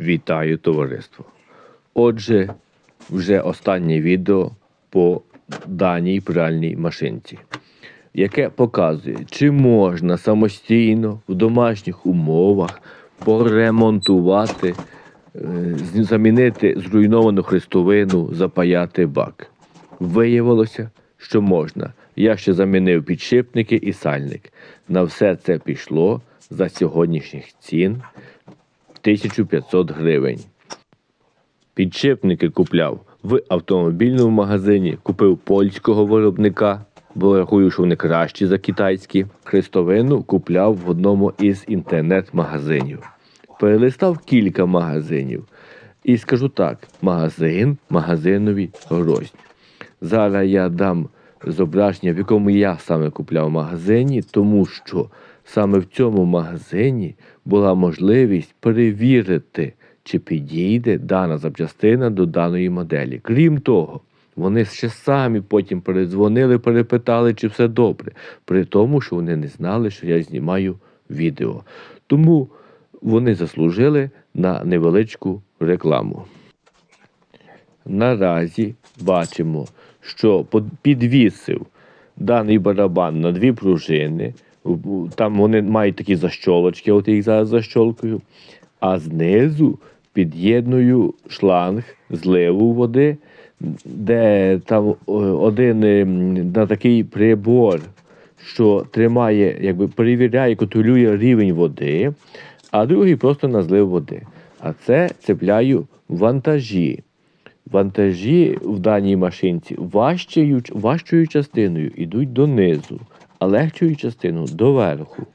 Вітаю товариство! Отже, вже останнє відео по даній пральній машинці, яке показує, чи можна самостійно в домашніх умовах поремонтувати, е, замінити зруйновану хрестовину, запаяти бак. Виявилося, що можна. Я ще замінив підшипники і сальник. На все це пішло за сьогоднішніх цін 1500 гривень. Підшипники купляв в автомобільному магазині, купив польського виробника, бо рахую, що вони кращі за китайські. Хрестовину купляв в одному із інтернет-магазинів. Перелистав кілька магазинів. І скажу так: магазин, магазинові гроздь. Зараз я дам зображення, в якому я саме купляв в магазині, тому що саме в цьому магазині була можливість перевірити, чи підійде дана запчастина до даної моделі. Крім того, вони ще самі потім передзвонили, перепитали, чи все добре, при тому, що вони не знали, що я знімаю відео. Тому вони заслужили на невеличку рекламу. Наразі бачимо, що підвісив даний барабан на дві пружини. Там вони мають такі защолочки, от я їх зараз защолкую. А знизу під'єдную шланг зливу води, де там один ем, на такий прибор, що тримає, якби перевіряє, контролює рівень води, а другий просто на злив води. А це цепляю вантажі. Вантажі в даній машинці важчою, важчою частиною йдуть донизу, а легчою частиною доверху.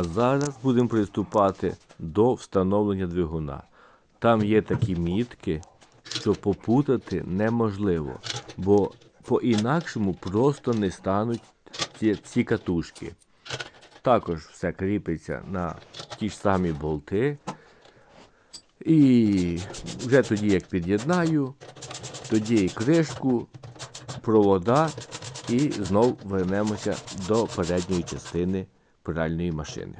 А зараз будемо приступати до встановлення двигуна. Там є такі мітки, що попутати неможливо, бо по-інакшому просто не стануть ці, ці катушки. Також все кріпиться на ті ж самі болти. І вже тоді, як під'єднаю, тоді і кришку, провода, і знов вернемося до передньої частини пральної машини.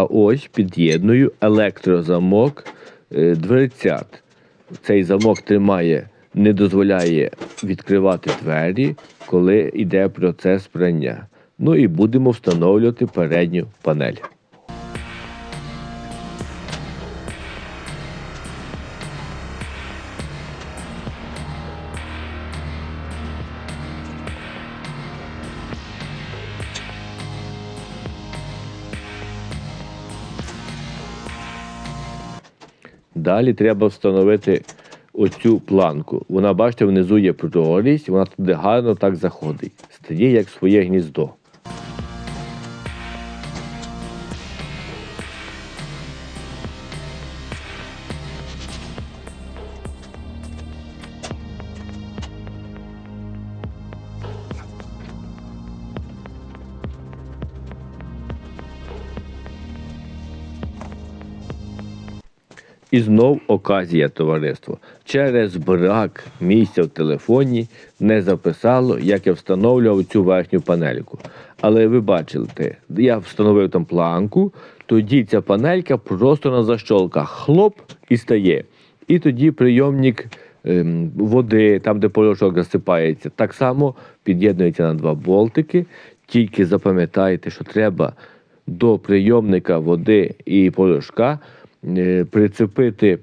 А ось під'єдную електрозамок е, дверцят. Цей замок тримає, не дозволяє відкривати двері, коли йде процес прання. Ну і будемо встановлювати передню панель. Далі треба встановити оцю планку. Вона, бачите, внизу є прорізь, вона туди гарно так заходить. Стає як своє гніздо. І знов оказія товариство. Через брак місця в телефоні не записало, як я встановлював цю верхню панельку. Але ви бачите, я встановив там планку, тоді ця панелька просто на защолках хлоп і стає. І тоді прийомник ем, води, там де порошок засипається, так само під'єднується на два болтики. Тільки запам'ятайте, що треба до прийомника води і порошка прицепити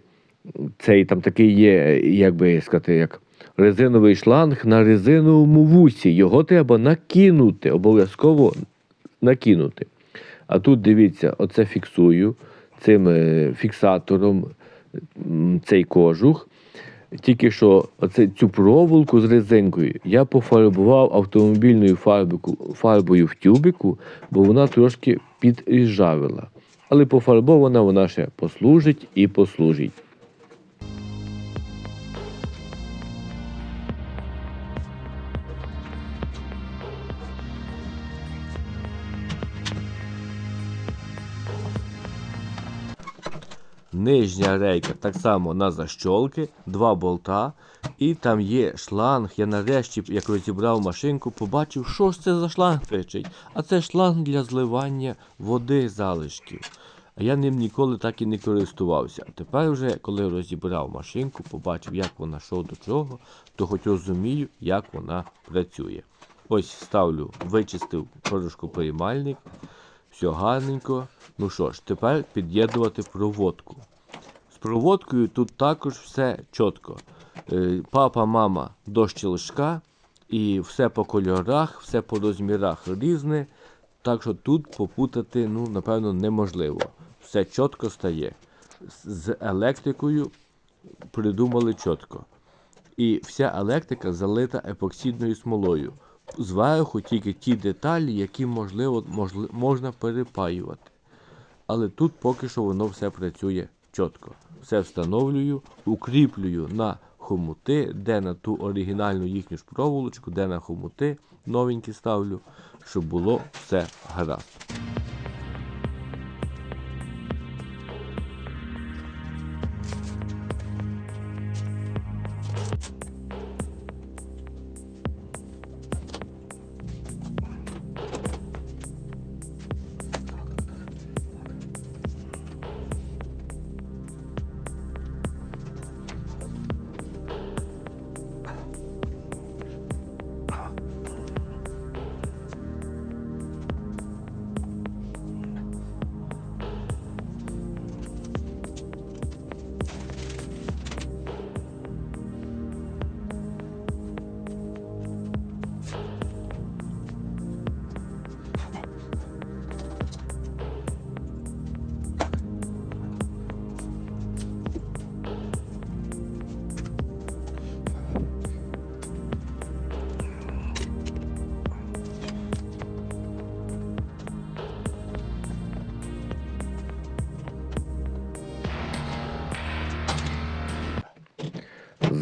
цей там такий є, як би сказати, як резиновий шланг на резиновому вусі. Його треба накинути, обов'язково накинути. А тут дивіться, оце фіксую цим е, фіксатором цей кожух. Тільки що оце, цю проволоку з резинкою я пофарбував автомобільною фарбою в тюбику, бо вона трошки підріжавила. Але пофарбована вона ще послужить і послужить. Нижня рейка так само на защолки, два болта, і там є шланг. Я нарешті, як розібрав машинку, побачив, що ж це за шланг кричить. А це шланг для зливання води залишків. А я ним ніколи так і не користувався. А тепер вже, коли розібрав машинку, побачив, як вона що до чого, то хоч розумію, як вона працює. Ось ставлю, вичистив порошкоприймальник. Все гарненько. Ну що ж, тепер під'єднувати проводку. З проводкою тут також все чітко. Е, Папа, мама до щелчка, і все по кольорах, все по розмірах різне. Так що тут попутати, ну, напевно, неможливо. Все чітко стає. З електрикою придумали чітко. І вся електрика залита епоксидною смолою. Зверху тільки ті деталі, які можливо можливо можна перепаювати. Але тут поки що воно все працює чітко. Все встановлюю, укріплюю на хомути, де на ту оригінальну їхню ж проволочку, де на хомути новенькі ставлю, щоб було все гаразд.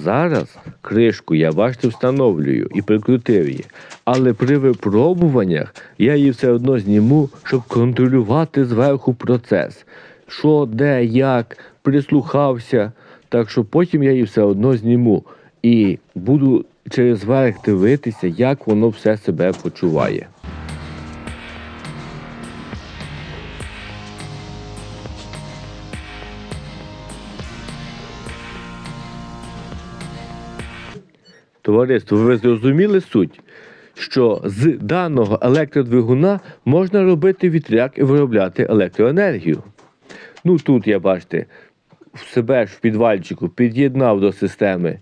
Зараз кришку я бачите встановлюю і прикрутив її. Але при випробуваннях я її все одно зніму, щоб контролювати зверху процес. Що, де, як, прислухався. Так що потім я її все одно зніму і буду через верх дивитися, як воно все себе почуває. Товариство, ви зрозуміли суть, що з даного електродвигуна можна робити вітряк і виробляти електроенергію. Ну тут я бачите, в себе ж в підвальчику під'єднав до системи,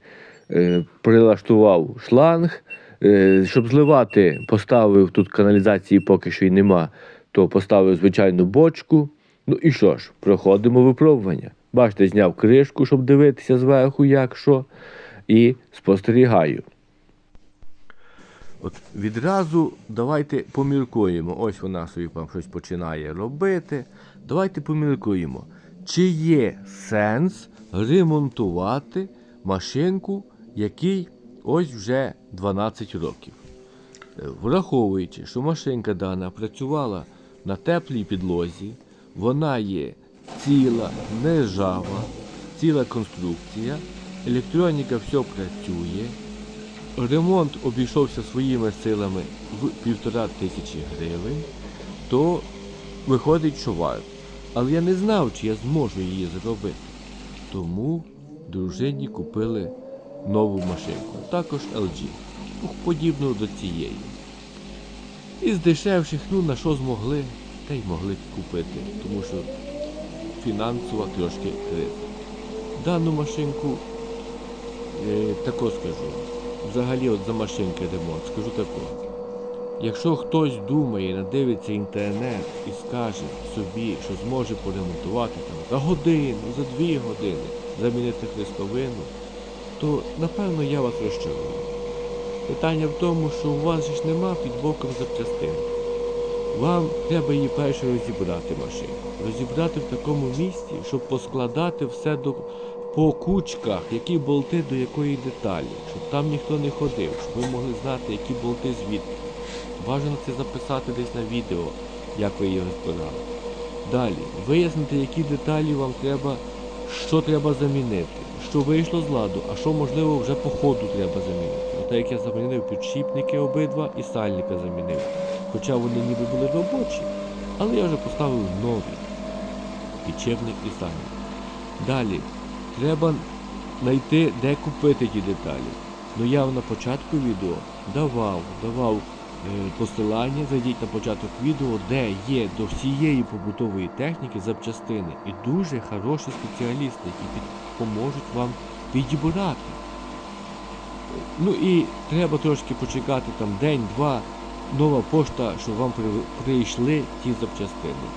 е, прилаштував шланг. Е, щоб зливати, поставив тут каналізації поки що й нема, то поставив звичайну бочку. Ну і що ж, проходимо випробування. Бачите, зняв кришку, щоб дивитися зверху, як що, і спостерігаю. От відразу давайте поміркуємо. Ось вона собі там щось починає робити. Давайте поміркуємо, чи є сенс ремонтувати машинку, якій ось вже 12 років. Е, Враховуючи, що машинка дана працювала на теплій підлозі, вона є ціла, не ржава, ціла конструкція, електроніка все працює. Ремонт обійшовся своїми силами в півтора тисячі гривень, то виходить, що варто. Але я не знав, чи я зможу її зробити. Тому дружині купили нову машинку, також LG, ну, подібну до цієї. Із дешевших, ну на що змогли, та й могли купити, тому що фінансова трошки криза. Дану машинку, тако скажу, взагалі от за машинки ремонт, скажу тако. Якщо хтось думає, надивиться інтернет і скаже собі, що зможе поремонтувати там за годину, за дві години, замінити хрестовину, то напевно я вас розчарую. Питання в тому, що у вас ж нема під боком запчастин. Вам треба її перше розібрати машину. Розібрати в такому місці, щоб поскладати все до, по кучках, які болти до якої деталі, щоб там ніхто не ходив, щоб ви могли знати, які болти звідки. Бажано це записати десь на відео, як ви її розбирали. Далі, вияснити, які деталі вам треба, що треба замінити, що вийшло з ладу, а що можливо вже по ходу треба замінити. От як я замінив підшипники обидва і сальника замінив. Хоча вони ніби були робочі, але я вже поставив нові підшипник і сальник. Далі, треба знайти, де купити ті деталі. Ну я на початку відео давав, давав е, посилання, зайдіть на початок відео, де є до всієї побутової техніки запчастини. І дуже хороші спеціалісти, які під- поможуть вам підібрати. Ну і треба трошки почекати там день-два, нова пошта, щоб вам при- прийшли ті запчастини.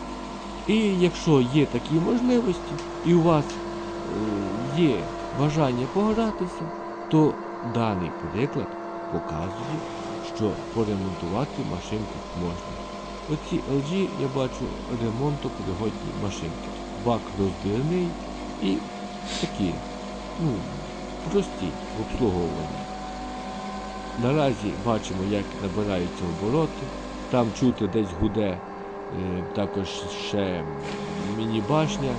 І якщо є такі можливості, і у вас є бажання погратися, то даний приклад показує, що поремонтувати машинку можна. Оці LG я бачу ремонтопригодні машинки. Бак розбірний і такі, ну, прості в обслуговуванні. Наразі бачимо, як набираються обороти. Там чути десь гуде е, також ще міні-башня,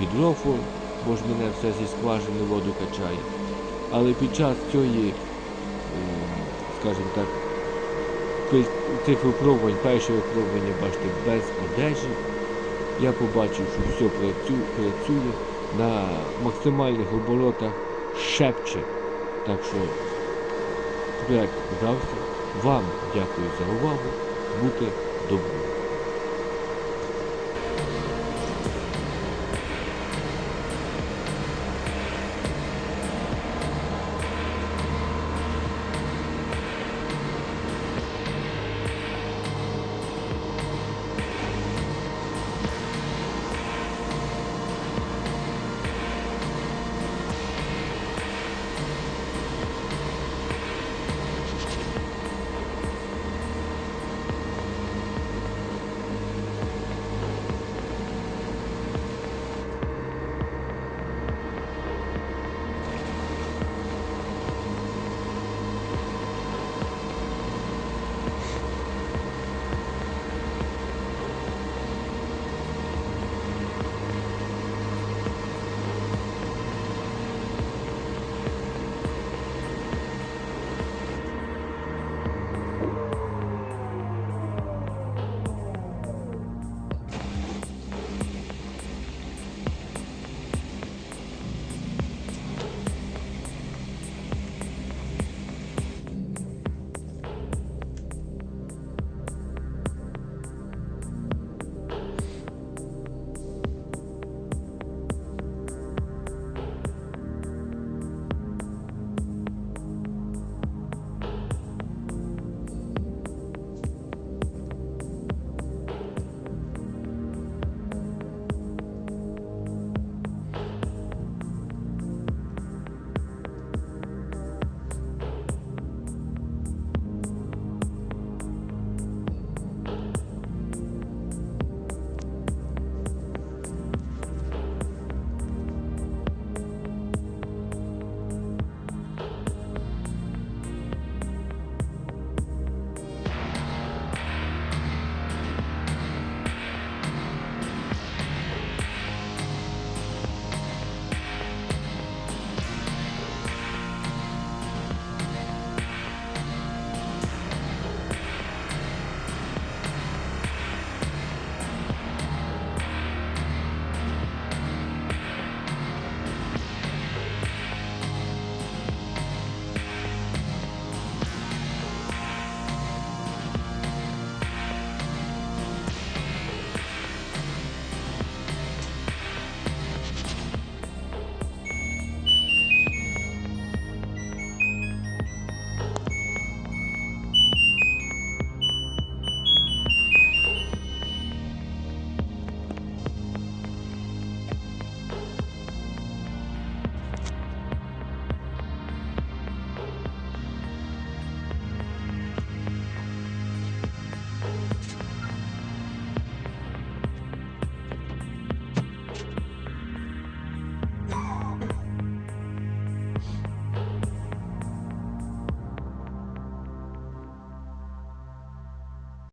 гідрофон, бо ж мене все зі скважини воду качає. Але під час цієї, е, скажімо так, цих випробувань, перше випробування, бачите, без одежі, я побачив, що все працює на максимальних оборотах шепче. Так що проект вдався. Вам дякую за увагу. Бути добрим.